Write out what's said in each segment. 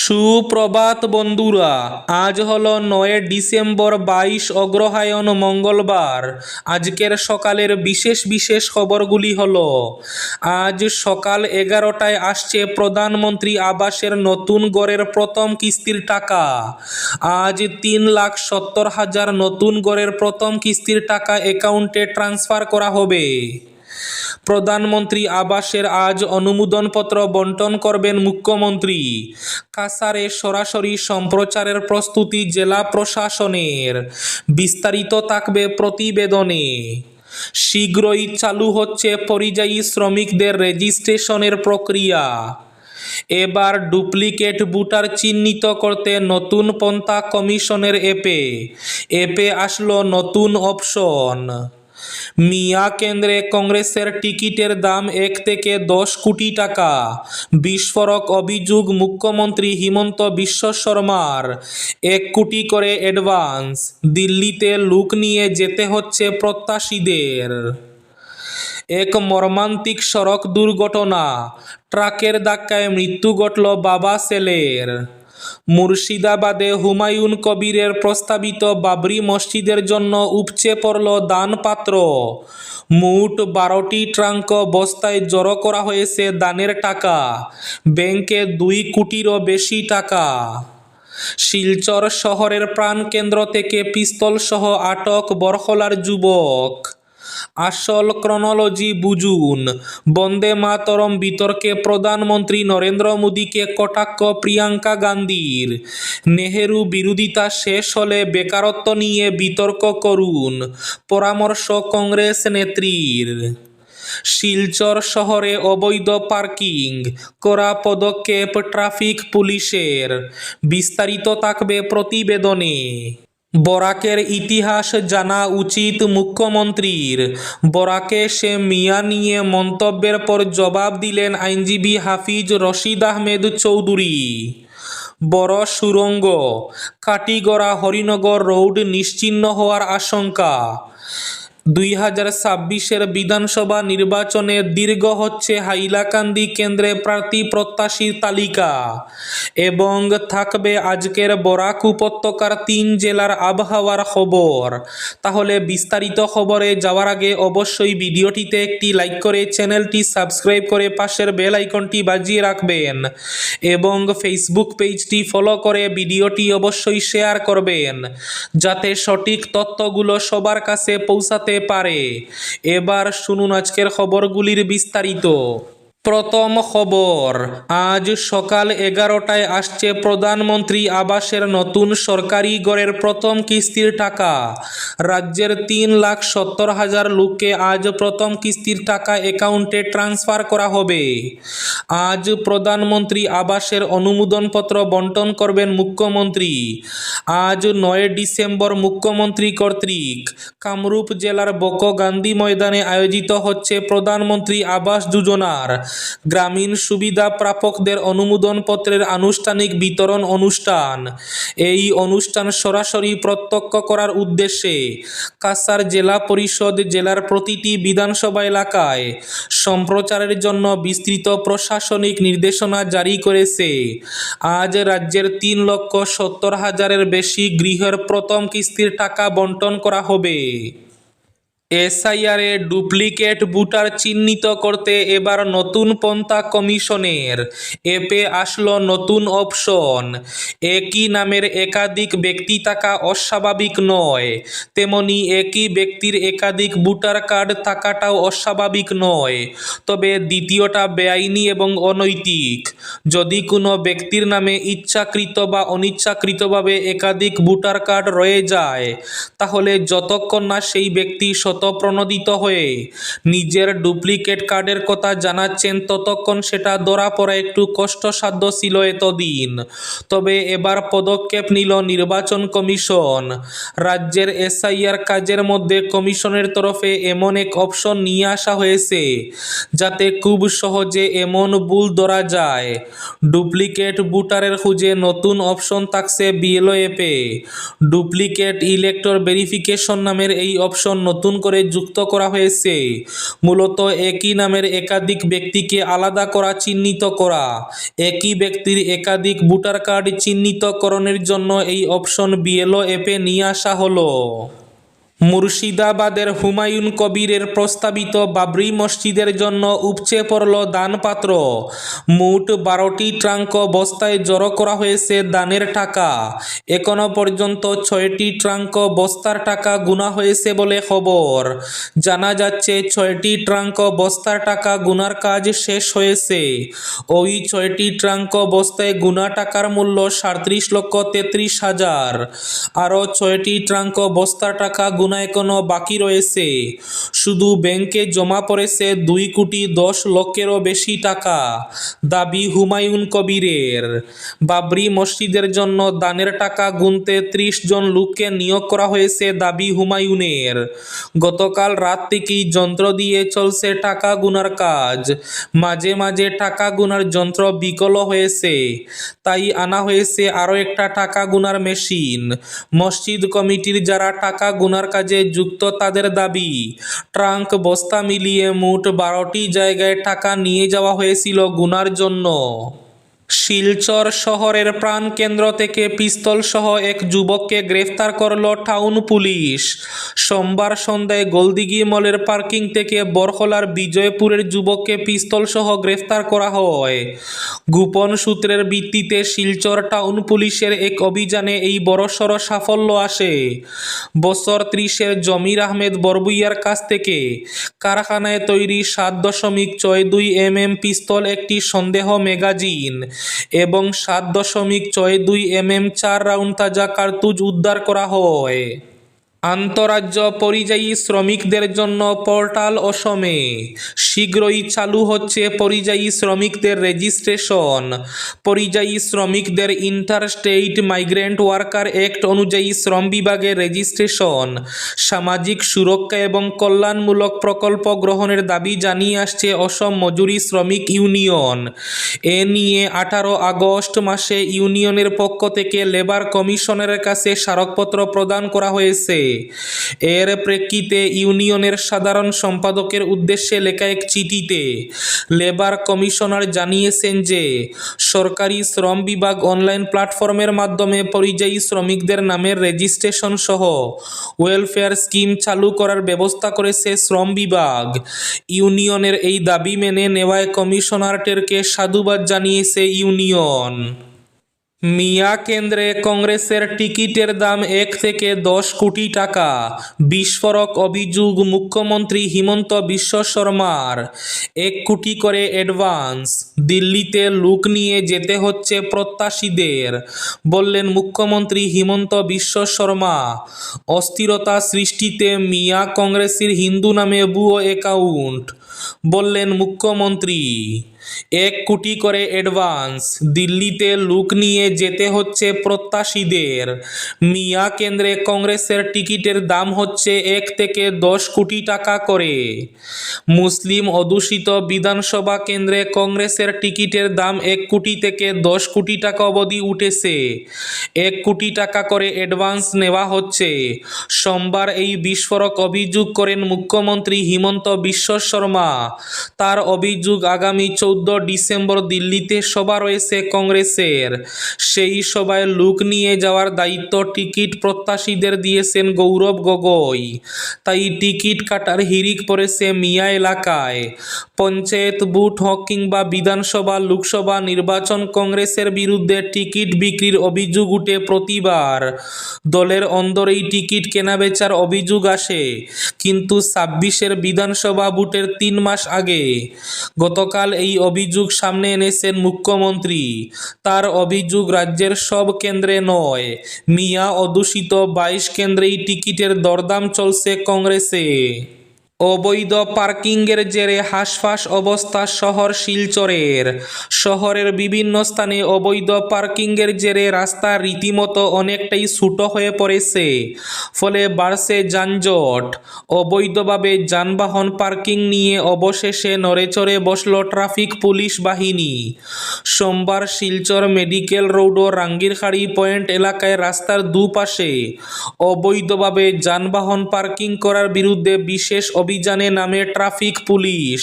সুপ্রভাত বন্ধুরা, আজ হলো নয় ডিসেম্বর বাইশ অগ্রহায়ণ মঙ্গলবার। আজকের সকালের বিশেষ বিশেষ খবরগুলি হল, আজ সকাল এগারোটায় আসছে প্রধানমন্ত্রী আবাসের নতুন গড়ের প্রথম কিস্তির টাকা। আজ তিন লাখ সত্তর হাজার নতুন গড়ের প্রথম কিস্তির টাকা অ্যাকাউন্টে ট্রান্সফার করা হবে। প্রধানমন্ত্রী আবাসের আজ অনুমোদনপত্র বন্টন করবেন মুখ্যমন্ত্রী। কাসারে সরাসরি সম্প্রচারের প্রস্তুতি জেলা প্রশাসনের। বিস্তারিত থাকবে প্রতিবেদনে। শীঘ্রই চালু হচ্ছে পরিযায়ী শ্রমিকদের রেজিস্ট্রেশনের প্রক্রিয়া। এবার ডুপ্লিকেট বুটার চিহ্নিত করতে নতুন পন্থা কমিশনের অ্যাপে। অ্যাপে আসলো নতুন অপশন। মিয়া কেন্দ্রে কংগ্রেসের টিকিটের দাম এক থেকে দশ কোটি টাকা। বিস্ফোরক অভিযোগ মুখ্যমন্ত্রী হিমন্ত বিশ্ব শর্মার। এক কোটি করে অ্যাডভান্স, দিল্লিতে লুক নিয়ে যেতে হচ্ছে প্রত্যাশীদের। এক মর্মান্তিক সড়ক দুর্ঘটনা, ট্রাকের ধাক্কায় মৃত্যু ঘটল বাবা ছেলের মুর্শিদাবাদে হুমায়ুন কবিরের প্রস্তাবিত বাবরি মসজিদের জন্য উপচে পড়ল দানপাত্র। মোট বারোটি ট্রাঙ্ক বস্তায় জড়ো করা হয়েছে দানের টাকা। ব্যাংকে দুই কোটিরও বেশি টাকা। শিলচর শহরের প্রাণকেন্দ্র থেকে পিস্তলসহ আটক বরখলার যুবক। আসল ক্রনোলজি বুঝুন। বন্দে মাতরম বিতর্কে প্রধানমন্ত্রী নরেন্দ্র মোদীকে কটাক্ষ প্রিয়াঙ্কা গান্ধীর। নেহেরু বিরোধিতা শেষ হলে বেকারত্ব নিয়ে বিতর্ক করুন, পরামর্শ কংগ্রেস নেত্রীর। শিলচর শহরে অবৈধ পার্কিং করা পদক্ষেপ ট্রাফিক পুলিশের। বিস্তারিত থাকবে প্রতিবেদনে। বরাকের ইতিহাস জানা উচিত মুখ্যমন্ত্রীর। বরাকে সে মিয়া নিয়ে মন্তব্যের পর জবাব দিলেন আইনজীবী হাফিজ রশিদ আহমেদ চৌধুরী। বড় সুরঙ্গ, কাটিগড়া হরিনগর রোড নিশ্চিহ্ন হওয়ার আশঙ্কা। দুই হাজার ছাব্বিশের বিধানসভা নির্বাচনে দীর্ঘ হচ্ছে হাইলাকান্দি কেন্দ্রে প্রার্থী প্রত্যাশীর তালিকা এবং থাকবে আজকের বরাক উপত্যকার তিন জেলার আবহাওয়ার খবর। তাহলে বিস্তারিত খবরে যাওয়ার আগে অবশ্যই ভিডিওটিতে একটি লাইক করে চ্যানেলটি সাবস্ক্রাইব করে পাশের বেল আইকনটি বাজিয়ে রাখবেন এবং ফেসবুক পেজটি ফলো করে ভিডিওটি অবশ্যই শেয়ার করবেন, যাতে সঠিক তথ্যগুলো সবার কাছে পৌঁছাতে পারে। এবার শুনুন আজকের খবরগুলির বিস্তারিত। প্রথম খবর, আজ সকাল এগারোটায় আসছে প্রধানমন্ত্রী আবাসের নতুন সরকারি গড়ের প্রথম কিস্তির টাকা। রাজ্যের তিন লাখ সত্তর হাজার লোককে আজ প্রথম কিস্তির টাকা অ্যাকাউন্টে ট্রান্সফার করা হবে। আজ প্রধানমন্ত্রী আবাসের অনুমোদনপত্র বন্টন করবেন মুখ্যমন্ত্রী। আজ নয় ডিসেম্বর মুখ্যমন্ত্রী কর্তৃক কামরূপ জেলার বক গান্ধী ময়দানে আয়োজিত হচ্ছে প্রধানমন্ত্রী আবাস যোজনার। গ্রামীণ সুবিধা প্রাপকদের অনুমোদনপত্রের আনুষ্ঠানিক বিতরণ অনুষ্ঠান। এই অনুষ্ঠান সরাসরি প্রত্যক্ষ করার উদ্দেশ্যে কাসার জেলা পরিষদ জেলার প্রতিটি বিধানসভা এলাকায় সম্প্রচারের জন্য বিস্তৃত প্রশাসনিক নির্দেশনা জারি করেছে। আজ রাজ্যের তিন লক্ষ সত্তর হাজারের বেশি গৃহের প্রথম কিস্তির টাকা বন্টন করা হবে। এসআইআরে ডুপ্লিকেট ভোটার চিহ্নিত করতে এবার নতুন পন্থা কমিশনের। এপে আসলো নতুন অপশন। একই নামের একাধিক ব্যক্তি থাকা অস্বাভাবিক নয়। তেমনি একই ব্যক্তির একাধিক ভোটার কার্ড থাকাটাও অস্বাভাবিক নয়। তবে দ্বিতীয়টা বেআইনি এবং অনৈতিক। যদি কোনো ব্যক্তির নামে ইচ্ছাকৃত বা অনিচ্ছাকৃতভাবে একাধিক ভোটার কার্ড রয়ে যায়, তাহলে যতক্ষণ না সেই ব্যক্তি শতপ্রণোদিত হয়ে নিজের ডুপ্লিকেট কার্ডের কথা জানাচ্ছেন ততক্ষণ সেটা ধরা পড়া একটু কষ্টসাধ্য ছিল এতদিন। তবে এবার পদক্ষেপ নিল নির্বাচন কমিশন। রাজ্যের এসআইআর কাজের মধ্যে কমিশনের তরফে এমন এক অপশন নিয়ে আসা হয়েছে, যাতে খুব সহজে এমন ভুল ধরা যায়। ডুপ্লিকেট ভোটারের খুঁজে নতুন অপশন থাকছে বিএলও অ্যাপে ডুপ্লিকেট ইলেক্টর ভেরিফিকেশন নামের এই অপশন নতুন করে করে যুক্ত করা হয়েছে। মূলত একই নামের একাধিক ব্যক্তিকে আলাদা করা চিহ্নিত করা। একই ব্যক্তির একাধিক ভোটার কার্ড চিহ্নিতকরণের জন্য এই অপশন বিএলও অ্যাপে নিয়ে আসা হলো। মুর্শিদাবাদের হুমায়ুন কবিরের প্রস্তাবিত বাবরি মসজিদের জন্য উপচে পড়ল দানপাত্র। মোট বারোটি ট্রাঙ্ক বস্তায় জড়ো করা হয়েছে দানের টাকা। এখনও পর্যন্ত ছয়টি ট্রাঙ্ক বস্তার টাকা গুনা হয়েছে বলে খবর। জানা যাচ্ছে, ছয়টি ট্রাঙ্ক বস্তার টাকা গুনার কাজ শেষ হয়েছে। ওই ছয়টি ট্রাঙ্ক বস্তায় গুনা টাকার মূল্য সাঁত্রিশ লক্ষ তেত্রিশ হাজার। আরও ছয়টি ট্রাঙ্ক বস্তার টাকা গুনা এখনও বাকি রয়েছে? শুধু ব্যাংকে জমা পড়েছে দুই কোটি দশ লক্ষেরও বেশি টাকা। দাবি হুমায়ুন কবিরের। বাবরি মসজিদের জন্য দানের টাকা গুনতে ত্রিশ জন লোককে নিয়োগ করা হয়েছে দাবি হুমায়ুনের। গতকাল রাত থেকেই যন্ত্র দিয়ে চলছে টাকা গুনার কাজ। মাঝে মাঝে টাকা গুনার যন্ত্র বিকল হয়েছে। তাই আনা হয়েছে আরও একটা টাকা গুনার মেশিন। মসজিদ কমিটির যারা টাকা গুনার কাজে যুক্ত তাদের দাবি। ট্রাঙ্ক বস্তা মিলিয়ে মোট বারোটি জায়গায় টাকা নিয়ে যাওয়া হয়েছিল গুনার জন্য। শিলচর শহরের প্রাণকেন্দ্র থেকে পিস্তল সহ এক যুবককে গ্রেফতার করল টাউন পুলিশ। সোমবার সন্ধ্যায় গোলদিঘি মলের পার্কিং থেকে বরখলার বিজয়পুরের যুবককে পিস্তল সহ গ্রেফতার করা হয়। গোপন সূত্রের ভিত্তিতে শিলচর টাউন পুলিশের এক অভিযানে এই বড়সড় সাফল্য আসে। বছর ত্রিশের জমির আহমেদ বরবুইয়ার কাছ থেকে কারখানায় তৈরি সাত দশমিক ছয় দুই এম এম পিস্তল একটি সন্দেহ ম্যাগাজিন। এবং সাত দশমিক ছয় দুই এম এম চার রাউন্ড তাজা কার্তুজ উদ্ধার করা হয়। আন্তরাজ্য পরিযায়ী শ্রমিকদের জন্য পোর্টাল অসমে শীঘ্রই চালু হচ্ছে পরিযায়ী শ্রমিকদের রেজিস্ট্রেশন। পরিযায়ী শ্রমিকদের inter state migrant worker act অনুযায়ী শ্রম বিভাগের রেজিস্ট্রেশন। সামাজিক সুরক্ষা এবং কল্যাণমূলক প্রকল্প গ্রহণের দাবি জানিয়ে আসছে অসম মজুরি শ্রমিক ইউনিয়ন। এ নিয়ে আঠারো আগস্ট মাসে ইউনিয়নের পক্ষ থেকে লেবার কমিশনের কাছে স্মারকপত্র প্রদান করা হয়েছে। এর প্রেক্ষিতে ইউনিয়নের সাধারণ সম্পাদকের উদ্দেশ্যে লেখা এক চিঠিতে লেবার কমিশনার জানিয়েছেন যে, সরকারি শ্রম বিভাগ অনলাইন প্ল্যাটফর্মের মাধ্যমে পরিযায়ী শ্রমিকদের নামের রেজিস্ট্রেশন সহ ওয়েলফেয়ার স্কিম চালু করার ব্যবস্থা করেছে শ্রম বিভাগ। ইউনিয়নের এই দাবি মেনে নেওয়ায় কমিশনারেটকে সাধুবাদ জানিয়েছে ইউনিয়ন। মিয়া কেন্দ্রে কংগ্রেসের টিকিটের দাম এক থেকে দশ কোটি টাকা। বিস্ফোরক অভিযোগ মুখ্যমন্ত্রী হিমন্ত বিশ্ব শর্মার। এক কোটি করে অ্যাডভান্স। দিল্লিতে লুক নিয়ে যেতে হচ্ছে প্রত্যাশীদের, বললেন মুখ্যমন্ত্রী হিমন্ত বিশ্ব শর্মা। অস্থিরতা সৃষ্টিতে মিয়া কংগ্রেসের হিন্দু নামে ভুয়ো অ্যাকাউন্ট, বললেন মুখ্যমন্ত্রী। এক কোটি করে অ্যাডভান্স দিল্লিতে লুক নিয়ে যেতে হচ্ছে প্রত্যাশীদের। মিয়া কেন্দ্রে কংগ্রেসের টিকিটের দাম হচ্ছে এক থেকে দশ কোটি টাকা করে। মুসলিম অধ্যুষিত বিধানসভা কেন্দ্রে কংগ্রেসের টিকিটের দাম এক কোটি থেকে দশ কোটি টাকা অবধি উঠেছে। এক কোটি টাকা করে অ্যাডভান্স নেওয়া হচ্ছে। সোমবার এই বিস্ফোরক অভিযোগ করেন মুখ্যমন্ত্রী হিমন্ত বিশ্ব শর্মা। তার অভিযোগ আগামী চৌদ্দ ডিসেম্বর দিল্লিতে সভা রয়েছে কংগ্রেসের। সেই সভায় লুক নিয়ে যাওয়ার দায়িত্ব টিকিট প্রত্যাশীদের দিয়েছেন গৌরব গগৈ। তাই টিকিট কাটার হিড়িক পড়েছে মিয়া এলাকায়। পঞ্চায়েত বুথ হোক কিংবা বিধানসভা, লোকসভা, নির্বাচন কংগ্রেসের বিরুদ্ধে টিকিট বিক্রির অভিযোগ উঠে প্রতিবার। দলের অন্দরেই টিকিট কেনাবেচার অভিযোগ আসে, কিন্তু ছাব্বিশের বিধানসভা ভোটের তিন মাস আগে। গতকাল এই অভিযোগ সামনে এনেছেন মুখ্যমন্ত্রী। তার অভিযোগ রাজ্যের সব কেন্দ্রে নয়। মিয়া অধ্যুষিত বাইশ কেন্দ্রেই টিকিটের দরদাম চলছে কংগ্রেসে। অবৈধ পার্কিংয়ের জেরে হাঁসফাঁস অবস্থা শহর শিলচরের। শহরের বিভিন্ন স্থানে অবৈধ পার্কিংয়ের জেরে রাস্তা রীতিমতো অনেকটাই ছোটো হয়ে পড়েছে। ফলে বাড়ছে যানজট। অবৈধভাবে যানবাহন পার্কিং নিয়ে অবশেষে নড়েচড়ে বসল ট্রাফিক পুলিশ বাহিনী। সোমবার শিলচর মেডিকেল রোড ও রাঙ্গিরখাড়ি পয়েন্ট এলাকায় রাস্তার দুপাশে অবৈধভাবে যানবাহন পার্কিং করার বিরুদ্ধে বিশেষ অভিযানে নামে ট্রাফিক পুলিশ।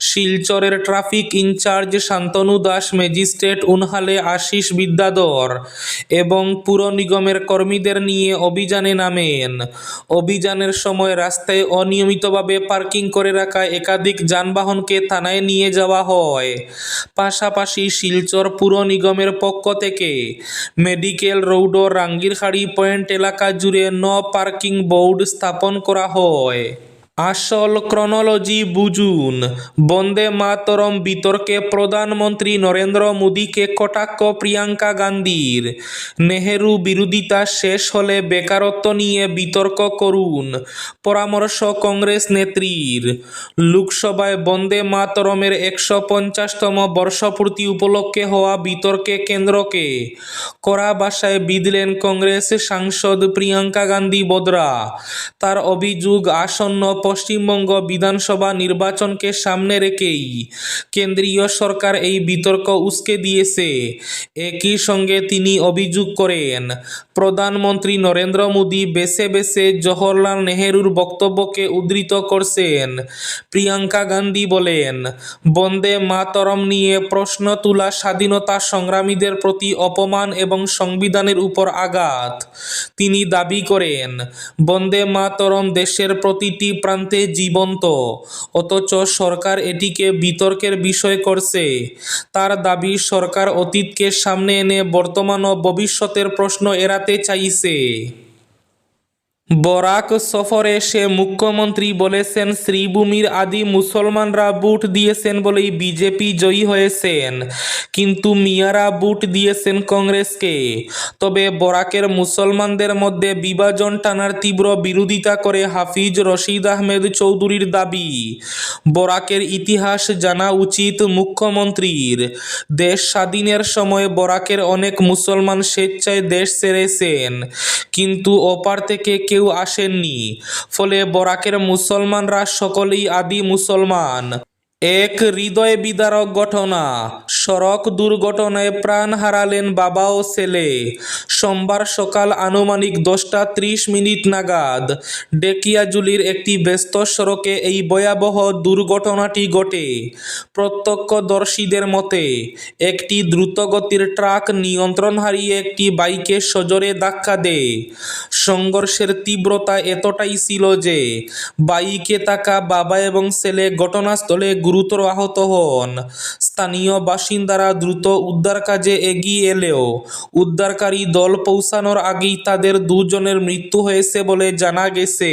শিলচরের traffic incharge Shantanu Das, magistrate Unhale Ashish Vidyadhar এবং পুর নিগমের কর্মীদের নিয়ে অভিযানে নামেন। অভিযানের সময় রাস্তায় অনিয়মিতভাবে পার্কিং করে রাখা একাধিক যানবাহনকে থানায় নিয়ে যাওয়া হয়। পাশাপাশি শিলচর পুর নিগমের পক্ষ থেকে মেডিকেল রোড ও রাঙ্গিরখাড়ি পয়েন্ট এলাকা জুড়ে ন পার্কিং বোর্ড স্থাপন করা হয়। আসল ক্রনোলজি বুঝুন। বন্দে মাতরম বিতর্কে প্রধানমন্ত্রী নরেন্দ্র মোদীকে কটাক্ষ প্রিয়াঙ্কা গান্ধীর। নেহেরু বিরোধিতা শেষ হলে বেকারত্ব নিয়ে বিতর্ক করুন, পরামর্শ কংগ্রেস নেত্রীর। লোকসভায় বন্দে মাতরমের একশো পঞ্চাশতম বর্ষপূর্তি উপলক্ষে হওয়া বিতর্কে কেন্দ্রকে কড়া বাসায় বিঁধলেন কংগ্রেস সাংসদ প্রিয়াঙ্কা গান্ধী বদ্রা। তার অভিযোগ আসন্ন পশ্চিমবঙ্গ বিধানসভা নির্বাচনকে সামনে রেখেই কেন্দ্রীয় সরকার এই বিতর্ক উস্কে দিয়েছে। একই সঙ্গে তিনি অভিযোগ করেন, প্রধানমন্ত্রী নরেন্দ্র মোদী বেছে বেছে জওহরলাল নেহেরুর বক্তব্যকে উদ্ধৃত করছেন। প্রিয়াঙ্কা গান্ধী বলেন, বন্দে মাতরম নিয়ে প্রশ্ন তোলা স্বাধীনতা সংগ্রামীদের প্রতি অপমান এবং সংবিধানের উপর আঘাত। তিনি দাবি করেন, বন্দে মাতরম দেশের প্রতিটি প্রান্তে জীবন্ত, অথচ সরকার এটিকে বিতর্কের বিষয় করছে। তার দাবি, সরকার অতীতকে সামনে এনে বর্তমান ও ভবিষ্যতের প্রশ্ন এড়াতে চাইছে। বরাক সফরে সে মুখ্যমন্ত্রী বলেছেন, শ্রীভূমির আদি মুসলমানরা বুট দিয়েছেন বলেই বিজেপি জয়ী হয়েছেন। কিন্তু মিয়ারা বুট দিয়েছেন কংগ্রেসকে। তবে বরাকের মুসলমানদের মধ্যে বিভাজন টানার তীব্র বিরোধিতা করে হাফিজ রশিদ আহমেদ চৌধুরীর দাবি। বরাকের ইতিহাস জানা উচিত মুখ্যমন্ত্রীর। দেশ স্বাধীনের সময় বরাকের অনেক মুসলমান স্বেচ্ছায় দেশ ছেড়েছেন কিন্তু ওপার থেকে কেউ আসেননি। ফলে বরাকের মুসলমানরা সকলেই আদি মুসলমান। এক হৃদয় বিদারক ঘটনা। সড়ক দুর্ঘটনায় প্রাণ হারালেন বাবা ও ছেলে। সোমবার সকাল আনুমানিক দশটা ত্রিশ মিনিট নাগাদ ডেকিয়াজুলির একটি ব্যস্ত সড়কে এই ভয়াবহ দুর্ঘটনাটি ঘটে। প্রত্যক্ষদর্শীদের মতে, একটি দ্রুতগতির ট্রাক নিয়ন্ত্রণ হারিয়ে একটি বাইকে সজোরে ধাক্কা দেয়। সংঘর্ষের তীব্রতা এতটাই ছিল যে, বাইকে থাকা বাবা এবং ছেলে ঘটনাস্থলে গুরুতর আহত হন। স্থানীয় বাসিন্দারা দ্রুত উদ্ধার কাজে এগিয়ে এলেও উদ্ধারকারী দল পৌঁছানোর আগেই তাদের দুজনের মৃত্যু হয়েছে বলে জানা গেছে।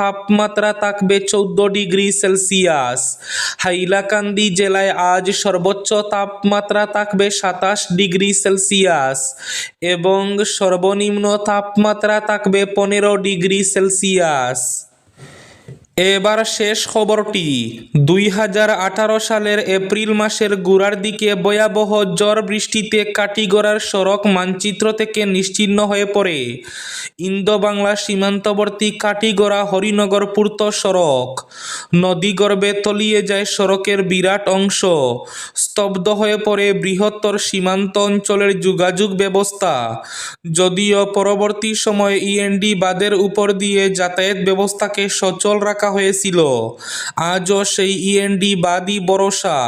তাপমাত্রা থাকবে চৌদ্দ ডিগ্রি সেলসিয়াস। হাইলাকান্দি জেলায় আজ সর্বোচ্চ তাপমাত্রা থাকবে সাতাশ ডিগ্রি সেলসিয়াস এবং সর্বনিম্ন তাপমাত্রা থাকবে পনেরো ডিগ্রি সেলসিয়াস। এবার শেষ খবরটি, দুই হাজার আঠারো সালের এপ্রিল মাসের গোড়ার দিকে ভয়াবহ ঝড় বৃষ্টিতে কাটিগড়ার সড়ক মানচিত্র থেকে নিশ্চিহ্ন হয়ে পড়ে। ইন্দো বাংলা সীমান্তবর্তী কাটিগড়া হরিনগর পূর্ত সড়ক। নদীগর্ভে তলিয়ে যায় সড়কের বিরাট অংশ। স্তব্ধ হয়ে পড়ে বৃহত্তর সীমান্ত অঞ্চলের যোগাযোগ ব্যবস্থা। যদিও পরবর্তী সময়ে ইএনডি বাদের উপর দিয়ে যাতায়াত ব্যবস্থাকে সচল রাখা রাখা হয়েছিল। আজও সেই ইএনডি বাদই ভরসা।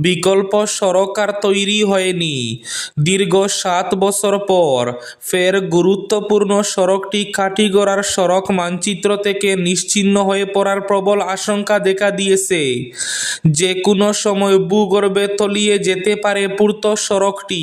বিকল্প সড়ক আর তৈরি হয়নি। দীর্ঘ সাত বছর পর ফের গুরুত্বপূর্ণ সড়কটি কাটিগড়ার সড়ক মানচিত্র থেকে নিশ্চিহ্ন হয়ে পড়ার প্রবল আশঙ্কা দেখা দিয়েছে। যে কোনো সময় ভূগর্ভে তলিয়ে যেতে পারে পূর্ত সড়কটি।